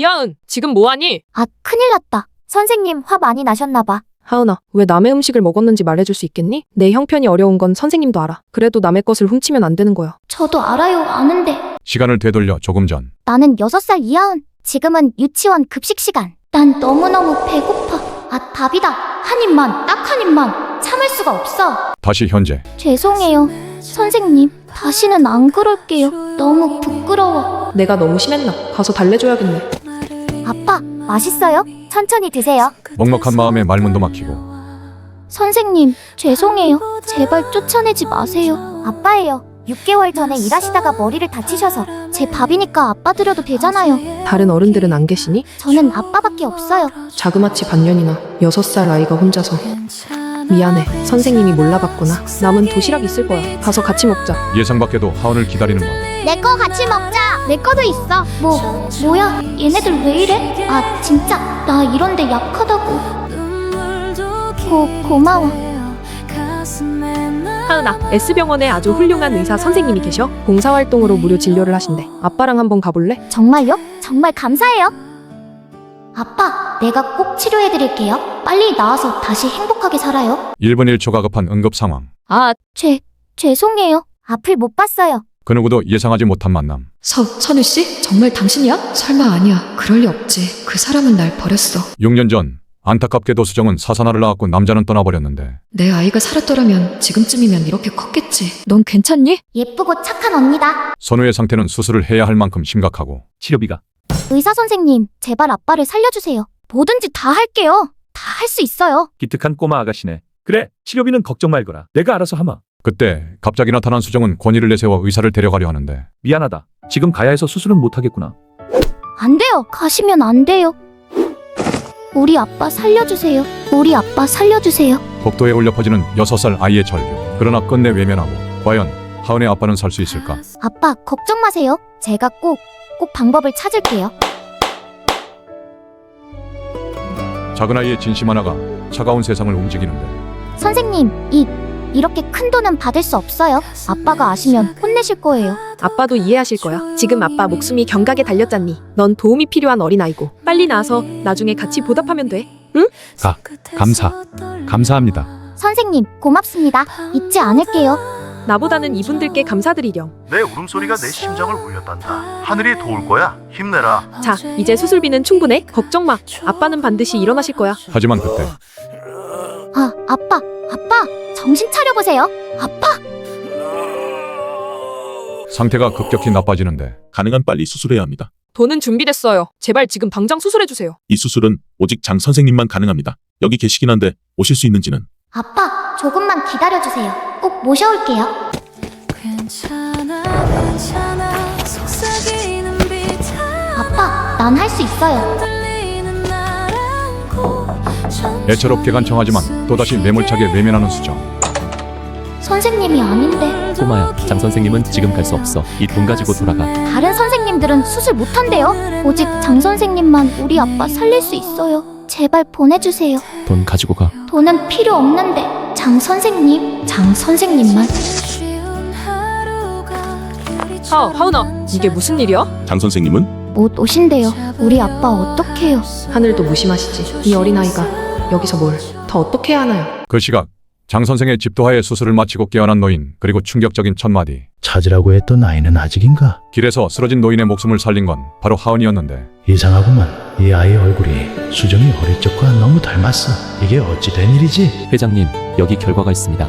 이하은, 지금 뭐하니? 아, 큰일 났다. 선생님 화 많이 나셨나 봐. 하은아, 왜 남의 음식을 먹었는지 말해줄 수 있겠니? 내 형편이 어려운 건 선생님도 알아. 그래도 남의 것을 훔치면 안 되는 거야. 저도 알아요. 아는데. 시간을 되돌려 조금 전 나는 6살 이하은. 지금은 유치원 급식 시간. 난 너무너무 배고파. 아, 답이다. 한 입만, 딱 한 입만. 참을 수가 없어. 다시 현재 죄송해요. 선생님, 다시는 안 그럴게요. 너무 부끄러워. 내가 너무 심했나? 가서 달래줘야겠네. 아빠, 맛있어요? 천천히 드세요. 먹먹한 마음에 말문도 막히고 선생님, 죄송해요. 제발 쫓아내지 마세요. 아빠예요. 6개월 전에 일하시다가 머리를 다치셔서 제 밥이니까 아빠 드려도 되잖아요. 다른 어른들은 안 계시니? 저는 아빠밖에 없어요. 자그마치 반년이나 여섯 살 아이가 혼자서. 미안해. 선생님이 몰라봤구나. 남은 도시락 있을 거야. 가서 같이 먹자. 예상 밖에도 하은을 기다리는 것내거 같이 먹자. 내 거도 있어. 뭐, 뭐야? 얘네들 왜 이래? 아, 진짜. 나 이런데 약하다고. 고, 고마워. 하은아, S병원에 아주 훌륭한 의사 선생님이 계셔. 봉사활동으로 무료 진료를 하신대. 아빠랑 한번 가볼래? 정말요? 정말 감사해요. 아빠, 내가 꼭 치료해드릴게요. 빨리 나와서 다시 행복하게 살아요. 1분 1초가 급한 응급 상황 아, 죄, 죄송해요. 앞을 못 봤어요. 그 누구도 예상하지 못한 만남 서, 선우 씨? 정말 당신이야? 설마 아니야. 그럴 리 없지. 그 사람은 날 버렸어. 6년 전 안타깝게도 수정은 사산아를 낳았고 남자는 떠나버렸는데 내 아이가 살았더라면 지금쯤이면 이렇게 컸겠지. 넌 괜찮니? 예쁘고 착한 언니다. 선우의 상태는 수술을 해야 할 만큼 심각하고 치료비가 의사 선생님, 제발 아빠를 살려주세요. 뭐든지 다 할게요. 다 할 수 있어요. 기특한 꼬마 아가씨네. 그래, 치료비는 걱정 말거라. 내가 알아서 하마. 그때 갑자기 나타난 수정은 권위를 내세워 의사를 데려가려 하는데 미안하다. 지금 가야 해서 수술은 못하겠구나. 안 돼요. 가시면 안 돼요. 우리 아빠 살려주세요. 우리 아빠 살려주세요. 복도에 울려 퍼지는 6살 아이의 절규 그러나 끝내 외면하고 과연 하은의 아빠는 살 수 있을까 아빠, 걱정 마세요. 제가 꼭, 꼭 방법을 찾을게요. 작은 아이의 진심 하나가 차가운 세상을 움직이는데 선생님, 이, 이렇게 큰 돈은 받을 수 없어요. 아빠가 아시면 혼내실 거예요. 아빠도 이해하실 거야. 지금 아빠 목숨이 경각에 달렸잖니. 넌 도움이 필요한 어린아이고. 빨리 나와서 나중에 같이 보답하면 돼. 감사. 감사합니다. 선생님, 고맙습니다. 잊지 않을게요. 나보다는 이분들께 감사드리렴. 내 울음소리가 내 심장을 울렸단다. 하늘이 도울 거야. 힘내라. 자, 이제 수술비는 충분해. 걱정 마. 아빠는 반드시 일어나실 거야. 하지만 그때 아, 아빠, 아빠, 정신 차려보세요. 아빠! 상태가 급격히 나빠지는데 가능한 빨리 수술해야 합니다. 돈은 준비됐어요. 제발 지금 당장 수술해 주세요. 이 수술은 오직 장 선생님만 가능합니다. 여기 계시긴 한데 오실 수 있는지는 아빠, 조금만 기다려주세요. 꼭 모셔올게요. 아빠, 난 할 수 있어요. 애처롭게 간청하지만 또다시 매몰차게 외면하는 수정 선생님이 아닌데. 꼬마야, 장 선생님은 지금 갈 수 없어. 이 돈 가지고 돌아가. 다른 선생님들은 수술 못한대요. 오직 장 선생님만 우리 아빠 살릴 수 있어요. 제발 보내주세요. 돈 가지고 가. 돈은 필요 없는데 장 선생님, 장 선생님만. 하, 하은아, 이게 무슨 일이야? 장 선생님은 못 오신대요. 우리 아빠 어떡해요? 하늘도 무심하시지. 이 어린아이가 여기서 뭘 더 어떻게 하나요? 그 시각 장 선생의 집도하에 수술을 마치고 깨어난 노인 그리고 충격적인 첫마디 찾으라고 했던 아이는 아직인가? 길에서 쓰러진 노인의 목숨을 살린 건 바로 하은이었는데 이상하구만. 이 아이 얼굴이 수정이 어릴 적과 너무 닮았어. 이게 어찌 된 일이지? 회장님, 여기 결과가 있습니다.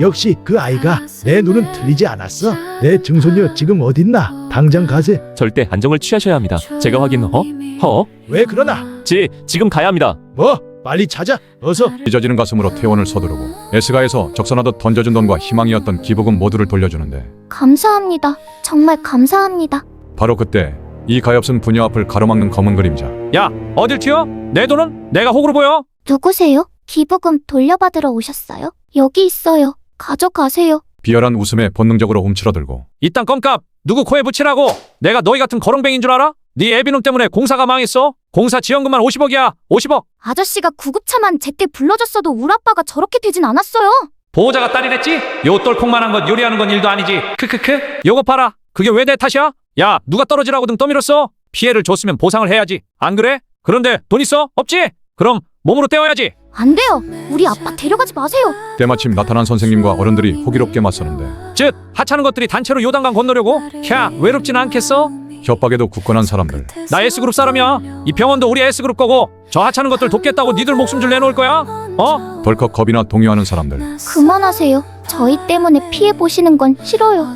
역시 그 아이가 내 눈은 틀리지 않았어. 내 증손녀 지금 어딨나? 당장 가세. 절대 안정을 취하셔야 합니다. 제가 확인, 어? 허? 왜 그러나? 지, 지금 가야 합니다. 뭐? 빨리 찾아. 어서. 찢어지는 가슴으로 퇴원을 서두르고 에스가에서 적선하듯 던져준 돈과 희망이었던 기부금 모두를 돌려주는데 감사합니다. 정말 감사합니다. 바로 그때 이 가엾은 부녀 앞을 가로막는 검은 그림자 야, 어딜 튀어? 내 돈은 내가 호구로 보여? 누구세요? 기부금 돌려받으러 오셨어요? 여기 있어요. 가져가세요. 비열한 웃음에 본능적으로 움츠러들고 이딴 껌값 누구 코에 붙이라고? 내가 너희 같은 거렁뱅인 줄 알아? 네 애비놈 때문에 공사가 망했어. 공사 지원금만 50억이야. 50억. 아저씨가 구급차만 제때 불러줬어도 우리 아빠가 저렇게 되진 않았어요. 보호자가 딸이랬지? 요 똘콩만한 것 요리하는 건 일도 아니지. 크크크. 요거 봐라. 그게 왜 내 탓이야? 야, 누가 떨어지라고 등 떠밀었어? 피해를 줬으면 보상을 해야지. 안 그래? 그런데 돈 있어? 없지? 그럼 몸으로 떼어야지. 안 돼요. 우리 아빠 데려가지 마세요. 때마침 나타난 선생님과 어른들이 호기롭게 맞서는데 즉 하찮은 것들이 단체로 요단강 건너려고? 캬 외롭진 않겠어? 협박에도 굳건한 사람들. 나 S그룹 사람이야. 이 병원도 우리 S그룹 거고 저 하찮은 것들 돕겠다고 니들 목숨 줄 내놓을 거야? 어? 덜컥 겁이나 동요하는 사람들. 그만하세요. 저희 때문에 피해 보시는 건 싫어요.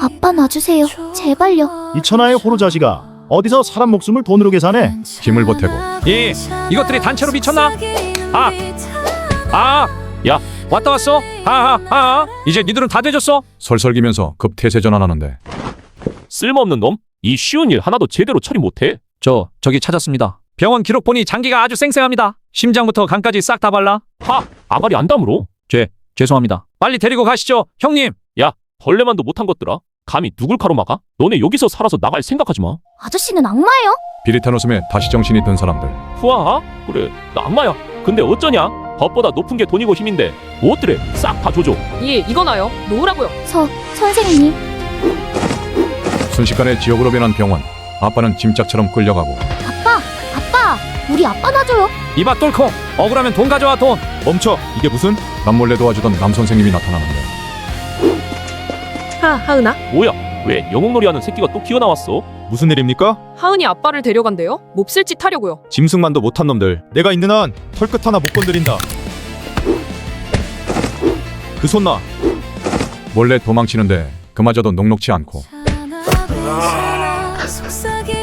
아빠 놔주세요. 제발요. 이 천하의 호로 자식아 어디서 사람 목숨을 돈으로 계산해? 힘을 보태고 이 이것들이 단체로 미쳤나? 아, 아, 야 왔다 왔어? 아아 아, 이제 니들은 다 되졌어? 설설기면서 급 태세 전환하는데 쓸모없는 놈? 이 쉬운 일 하나도 제대로 처리 못해. 저 저기 찾았습니다. 병원 기록 보니 장기가 아주 쌩쌩합니다. 심장부터 간까지 싹 다 발라. 하! 아가리 안 다물어. 죄 죄송합니다. 빨리 데리고 가시죠, 형님. 야, 벌레만도 못한 것들아. 감히 누굴 가로막아? 너네 여기서 살아서 나갈 생각하지 마. 아저씨는 악마예요? 비릿한 웃음에 다시 정신이 든 사람들. 후아? 그래, 나 악마야. 근데 어쩌냐? 법보다 높은 게 돈이고 힘인데 뭐 어때래? 싹다 줘줘. 예, 이거나요. 놓으라고요. 서 선생님. 순식간에 지옥으로 변한 병원. 아빠는 짐짝처럼 끌려가고 아빠, 아빠. 우리 아빠 놔줘요. 이봐 똘콩. 억울하면 돈 가져와 돈. 멈춰. 이게 무슨? 남몰래 도와주던 남 선생님이 나타나는데 하, 하은아. 뭐야? 왜 영웅놀이 하는 새끼가 또 기어나왔어? 무슨 일입니까? 하은이 아빠를 데려간대요. 몹쓸 짓 하려고요. 짐승만도 못한 놈들. 내가 있는 한 털끝 하나 못 건드린다. 그손 놔. 몰래 도망치는데 그마저도 녹록치 않고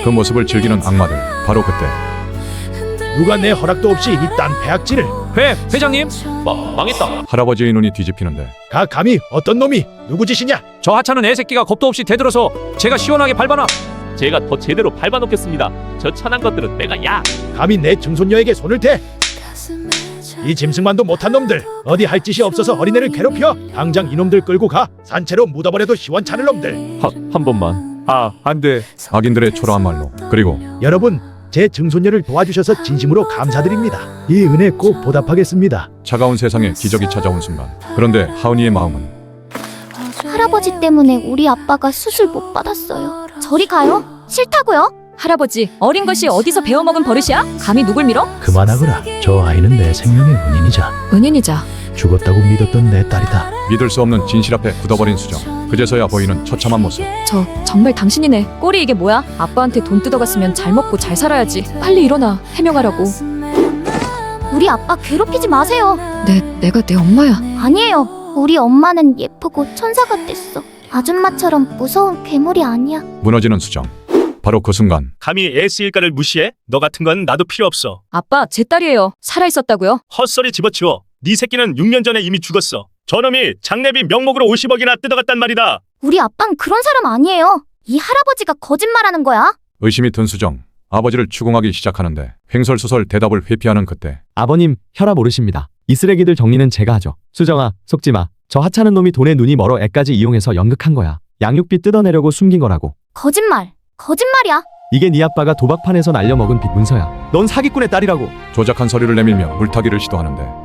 그 모습을 즐기는 악마들. 바로 그때 누가 내 허락도 없이 이 딴 배악질을 회 회장님. 마, 망했다. 할아버지의 눈이 뒤집히는데 가 감히 어떤 놈이 누구 짓이냐? 저 하찮은 애새끼가 겁도 없이 대들어서 제가 시원하게 밟아놔. 제가 더 제대로 밟아놓겠습니다. 저 천한 것들은 내가 야! 감히 내 증손녀에게 손을 대? 이 짐승만도 못한 놈들 어디 할 짓이 없어서 어린애를 괴롭혀 당장 이놈들 끌고 가 산채로 묻어버려도 시원찮을 놈들 하, 한 번만. 아, 안 돼. 악인들의 초라한 말로 그리고 여러분 제 증손녀를 도와주셔서 진심으로 감사드립니다 이 은혜 꼭 보답하겠습니다 차가운 세상에 기적이 찾아온 순간 그런데 하은이의 마음은 할아버지 때문에 우리 아빠가 수술 못 받았어요. 저리 가요. 싫다고요? 할아버지, 어린 것이 어디서 배워먹은 버릇이야? 감히 누굴 밀어? 그만하거라 저 아이는 내 생명의 은인이자 은인이자. 죽었다고 믿었던 내 딸이다 믿을 수 없는 진실 앞에 굳어버린 수정 그제서야 보이는 처참한 모습 저 정말 당신이네. 꼴이 이게 뭐야? 아빠한테 돈 뜯어갔으면 잘 먹고 잘 살아야지. 빨리 일어나. 해명하라고. 우리 아빠 괴롭히지 마세요. 내 내가 내 엄마야. 아니에요. 우리 엄마는 예쁘고 천사 같았어. 아줌마처럼 무서운 괴물이 아니야. 무너지는 수정 바로 그 순간 감히 S 일가를 무시해? 너 같은 건 나도 필요 없어. 아빠, 제 딸이에요. 살아 있었다고요? 헛소리 집어치워. 네 새끼는 6년 전에 이미 죽었어. 저놈이 장례비 명목으로 50억이나 뜯어갔단 말이다. 우리 아빠는 그런 사람 아니에요. 이 할아버지가 거짓말하는 거야. 의심이 든 수정 아버지를 추궁하기 시작하는데 횡설수설 대답을 회피하는 그때 아버님, 혈압 오르십니다. 이 쓰레기들 정리는 제가 하죠. 수정아, 속지 마. 저 하찮은 놈이 돈에 눈이 멀어 애까지 이용해서 연극한 거야. 양육비 뜯어내려고 숨긴 거라고. 거짓말. 거짓말이야. 이게 네 아빠가 도박판에서 날려먹은 빚 문서야. 넌 사기꾼의 딸이라고. 조작한 서류를 내밀며 물타기를 시도하는데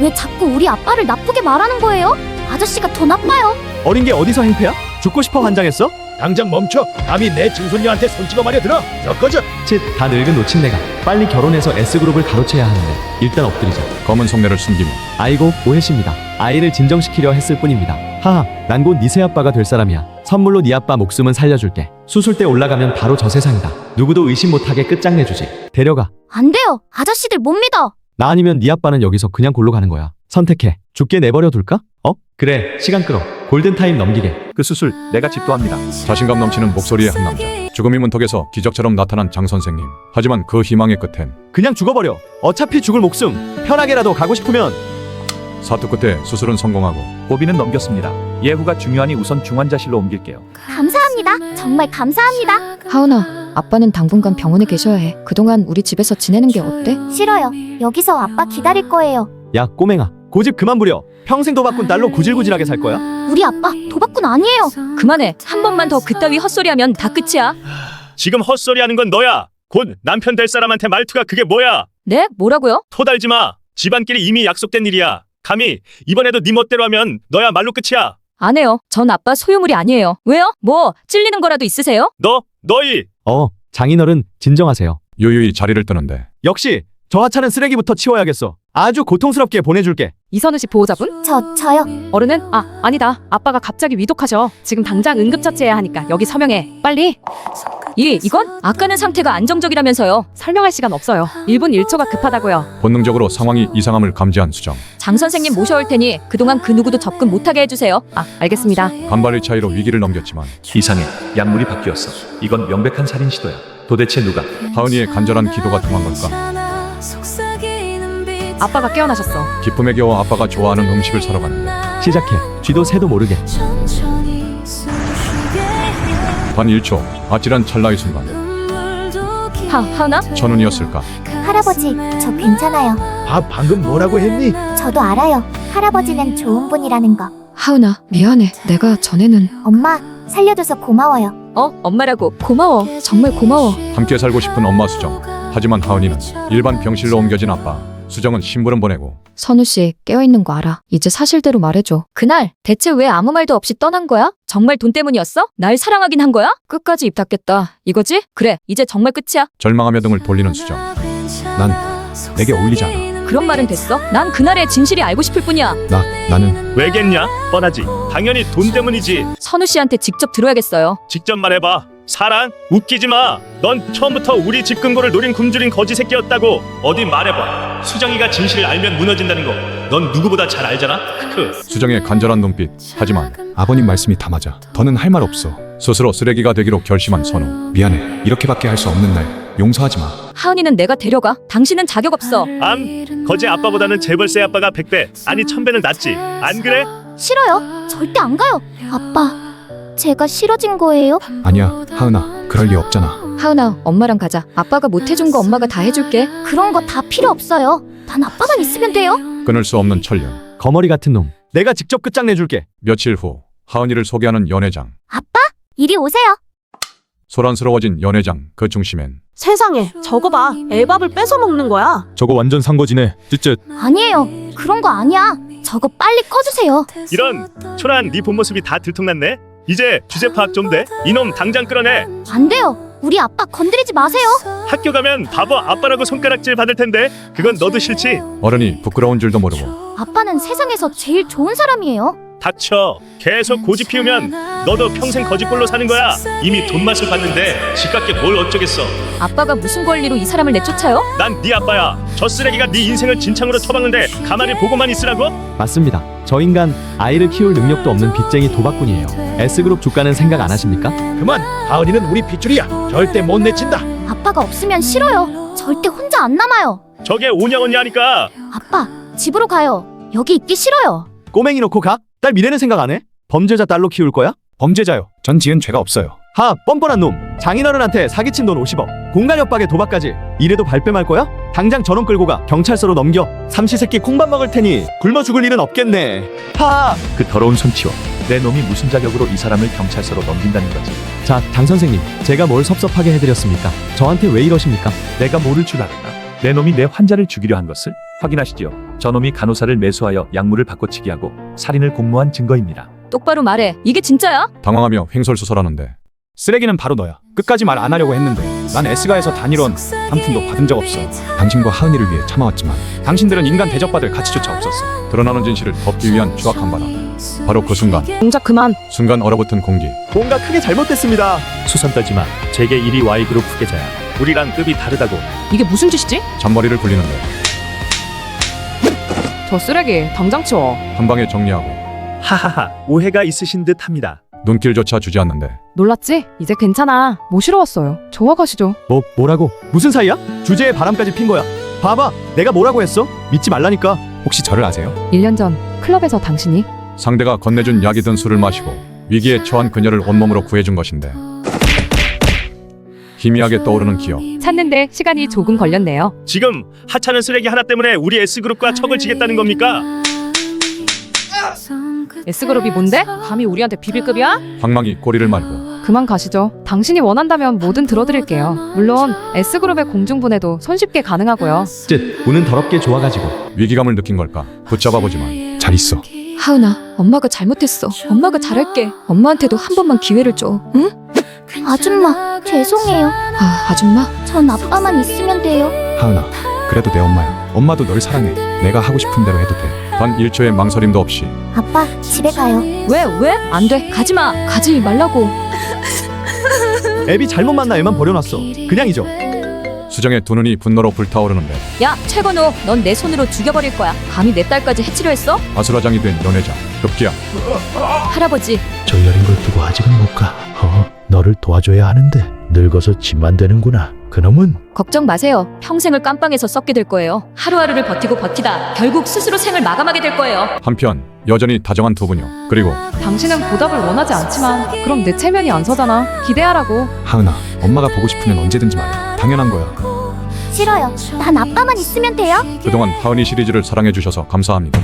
왜 자꾸 우리 아빠를 나쁘게 말하는 거예요? 아저씨가 더 나빠요. 어린 게 어디서 행패야? 죽고 싶어 환장했어? 당장 멈춰 감히 내 증손녀한테 손찌검 마려 들어 엮어져 칫, 다 늙은 노친네가. 빨리 결혼해서 S그룹을 가로채야 하는데 일단 엎드리자. 검은 속내를 숨기며 아이고, 오해십니다. 아이를 진정시키려 했을 뿐입니다. 하하, 난곧네 새아빠가 될 사람이야. 선물로 네 아빠 목숨은 살려줄게. 수술대 올라가면 바로 저 세상이다. 누구도 의심 못하게 끝장내주지. 데려가. 안 돼요. 아저씨들 못 믿어. 나 아니면 네 아빠는 여기서 그냥 골로 가는 거야. 선택해. 죽게 내버려 둘까? 어? 그래, 시간 끌어. 골든타임 넘기게. 그 수술 내가 집도합니다. 자신감 넘치는 목소리의 한 남자 죽음이 문턱에서 기적처럼 나타난 장 선생님 하지만 그 희망의 끝엔 그냥 죽어버려. 어차피 죽을 목숨. 편하게라도 가고 싶으면 사투 끝에 수술은 성공하고 고비는 넘겼습니다. 예후가 중요하니 우선 중환자실로 옮길게요. 감사합니다. 정말 감사합니다. 하은아, 아빠는 당분간 병원에 계셔야 해. 그동안 우리 집에서 지내는 게 어때? 싫어요. 여기서 아빠 기다릴 거예요. 야, 꼬맹아. 고집 그만 부려. 평생 도박꾼 딸로 구질구질하게 살 거야? 우리 아빠 도박꾼 아니에요. 그만해. 한 번만 더 그따위 헛소리하면 다 끝이야. 지금 헛소리하는 건 너야. 곧 남편 될 사람한테 말투가 그게 뭐야? 네? 뭐라고요? 토달지 마. 집안끼리 이미 약속된 일이야. 감히 이번에도 네 멋대로 하면 너야 말로 끝이야. 안 해요. 전 아빠 소유물이 아니에요. 왜요? 뭐 찔리는 거라도 있으세요? 너 너희 어, 장인어른 진정하세요. 유유히 자리를 뜨는데 역시 저 하찮은 쓰레기부터 치워야겠어. 아주 고통스럽게 보내줄게. 이선우 씨 보호자분? 저 저요. 어른은 아 아니다. 아빠가 갑자기 위독하셔. 지금 당장 응급처치해야 하니까 여기 서명해. 빨리. 이 이건 아까는 상태가 안정적이라면서요. 설명할 시간 없어요. 1분 1초가 급하다고요. 본능적으로 상황이 이상함을 감지한 수정 장 선생님 모셔올 테니 그동안 그 누구도 접근 못하게 해주세요. 아 알겠습니다. 간발의 차이로 위기를 넘겼지만 이상해. 약물이 바뀌었어. 이건 명백한 살인 시도야. 도대체 누가? 하은이의 간절한 기도가 통한 걸까 아빠가 깨어나셨어. 기쁨에 겨워 아빠가 좋아하는 음식을 사러 갔는데 시작해. 쥐도 새도 모르게. 단 1초 아찔한 찰나의 순간 하 하나? 천운이었을까 할아버지, 저 괜찮아요. 밥 방금 뭐라고 했니? 저도 알아요. 할아버지는 좋은 분이라는 거. 하은아, 미안해. 내가 전에는 엄마, 살려줘서 고마워요. 어 엄마라고 고마워. 정말 고마워. 함께 살고 싶은 엄마 수정 하지만 하은이는 일반 병실로 옮겨진 아빠 수정은 심부름 보내고 선우 씨 깨어 있는 거 알아. 이제 사실대로 말해줘. 그날 대체 왜 아무 말도 없이 떠난 거야? 정말 돈 때문이었어? 날 사랑하긴 한 거야? 끝까지 입 닫겠다. 이거지? 그래, 이제 정말 끝이야. 절망하며 등을 돌리는 수정 난 내게 어울리지 않아. 그런 말은 됐어. 난 그날의 진실이 알고 싶을 뿐이야. 나 나는 왜겠냐? 뻔하지. 당연히 돈 때문이지. 선우 씨한테 직접 들어야겠어요. 직접 말해봐. 사랑? 웃기지 마. 넌 처음부터 우리 집 근거를 노린 굶주린 거지 새끼였다고. 어디 말해봐. 수정이가 진실을 알면 무너진다는 거. 넌 누구보다 잘 알잖아. 크. 수정의 간절한 눈빛 하지만 아버님 말씀이 다 맞아. 더는 할 말 없어. 스스로 쓰레기가 되기로 결심한 선우 미안해. 이렇게밖에 할 수 없는 날 용서하지 마. 하은이는 내가 데려가. 당신은 자격 없어. 암. 거지 아빠보다는 재벌세 아빠가 100배 아니 1000배는 낫지. 안 그래? 싫어요. 절대 안 가요. 아빠, 제가 싫어진 거예요? 아니야, 하은아. 그럴 리 없잖아. 하은아, 엄마랑 가자. 아빠가 못 해준 거 엄마가 다 해줄게. 그런 거 다 필요 없어요. 단 아빠만 있으면 돼요. 끊을 수 없는 천련 거머리 같은 놈. 내가 직접 끝장내줄게. 며칠 후 하은이를 소개하는 연회장 아빠, 이리 오세요. 소란스러워진 연회장 그 중심엔 세상에 저거 봐 애밥을 뺏어 먹는 거야 저거 완전 산 거지네. 쯧쯧. 아니에요. 그런 거 아니야. 저거 빨리 꺼주세요. 이런 초란 네본 모습이 다 들통났네. 이제 주제 파악 좀 돼. 이놈 당장 끌어내. 안 돼요. 우리 아빠 건드리지 마세요. 학교 가면 바보 아빠라고 손가락질 받을 텐데 그건 너도 싫지. 어른이 부끄러운 줄도 모르고 아빠는 세상에서 제일 좋은 사람이에요. 닥쳐. 계속 고집 피우면 너도 평생 거지꼴로 사는 거야. 이미 돈 맛을 봤는데 지깝게 뭘 어쩌겠어. 아빠가 무슨 권리로 이 사람을 내쫓아요? 난 네 아빠야. 저 쓰레기가 네 인생을 진창으로 처박는데 가만히 보고만 있으라고? 맞습니다. 저 인간 아이를 키울 능력도 없는 빚쟁이 도박꾼이에요. S그룹 주가는 생각 안 하십니까? 그만. 하은이는 우리 핏줄이야. 절대 못 내친다. 아빠가 없으면 싫어요. 절대 혼자 안 남아요. 저게 오냐 언니 하니까 아빠, 집으로 가요. 여기 있기 싫어요. 꼬맹이 놓고 가? 딸 미래는 생각 안 해? 범죄자 딸로 키울 거야? 범죄자요. 전 지은 죄가 없어요. 하 뻔뻔한 놈 장인어른한테 사기친 돈 50억 공간 협박에 도박까지 이래도 발뺌할 거야? 당장 저놈 끌고 가 경찰서로 넘겨 삼시세끼 콩밥 먹을 테니 굶어 죽을 일은 없겠네 하! 그 더러운 손 치워. 내 놈이 무슨 자격으로 이 사람을 경찰서로 넘긴다는 거지? 자, 장 선생님 제가 뭘 섭섭하게 해드렸습니까? 저한테 왜 이러십니까? 내가 모를 줄 알았나? 내 놈이 내 환자를 죽이려 한 것을 확인하시지요. 저놈이 간호사를 매수하여 약물을 바꿔치기 하고 살인을 공모한 증거입니다. 똑바로 말해. 이게 진짜야? 당황하며 횡설수설하는데 쓰레기는 바로 너야. 끝까지 말 안 하려고 했는데 난 에스가에서 단일원 한 푼도 받은 적 없어. 당신과 하은이를 위해 참아왔지만 당신들은 인간 대접받을 가치조차 없었어. 드러나는 진실을 덮기 위한 추악한 바람 바로 그 순간 동작 그만 순간 얼어붙은 공기 뭔가 크게 잘못됐습니다 수선 떨지 마. 제게 일이 Y그룹 후계자야. 우리랑 급이 다르다고. 이게 무슨 짓이지? 잔머리를 굴리는데 저 쓰레기 당장 치워 한 방에 정리하고 하하하 오해가 있으신 듯합니다. 눈길조차 주지 않는데 놀랐지? 이제 괜찮아 모시러 왔어요 좋아 가시죠 뭐 뭐라고? 무슨 사이야? 주제에 바람까지 핀 거야 봐봐 내가 뭐라고 했어? 믿지 말라니까 혹시 저를 아세요? 1년 전 클럽에서 당신이 상대가 건네준 약이든 술을 마시고 위기에 처한 그녀를 온몸으로 구해준 것인데 희미하게 떠오르는 기억 찾는데 시간이 조금 걸렸네요 지금 하찮은 쓰레기 하나 때문에 우리 S그룹과 척을 지겠다는 겁니까? S그룹이 뭔데? 감히 우리한테 비빌급이야? 황망이 꼬리를 말고 그만 가시죠 당신이 원한다면 뭐든 들어드릴게요 물론 S그룹의 공중분해도 손쉽게 가능하고요 쯧 운은 더럽게 좋아가지고 위기감을 느낀 걸까 붙잡아보지만 잘 있어. 하은아, 엄마가 잘못했어. 엄마가 잘할게. 엄마한테도 한 번만 기회를 줘. 응? 아줌마, 죄송해요. 아, 아줌마? 전 아빠만 있으면 돼요. 하은아, 그래도 내 엄마야. 엄마도 널 사랑해. 내가 하고 싶은 대로 해도 돼. 단 1초의 망설임도 없이 아빠, 집에 가요. 왜 왜? 안 돼. 가지 마. 가지 말라고. 애비 잘못 만나 애만 버려놨어. 그냥 잊어. 수정의 두 눈이 분노로 불타오르는데 야, 최건우, 넌 내 손으로 죽여버릴 거야. 감히 내 딸까지 해치려 했어? 아수라장이 된 연애자 급기야 할아버지, 저 여린 걸 두고 아직은 못 가. 어, 너를 도와줘야 하는데 늙어서 집만 되는구나. 그놈은 걱정 마세요. 평생을 깜빵에서 썩게 될 거예요. 하루하루를 버티고 버티다 결국 스스로 생을 마감하게 될 거예요. 한편 여전히 다정한 두 분요 그리고 당신은 보답을 원하지 않지만 그럼 내 체면이 안 서잖아. 기대하라고. 하은아, 엄마가 보고 싶으면 언제든지 말해. 당연한 거야. 싫어요. 난 아빠만 있으면 돼요. 그동안 하은이 시리즈를 사랑해주셔서 감사합니다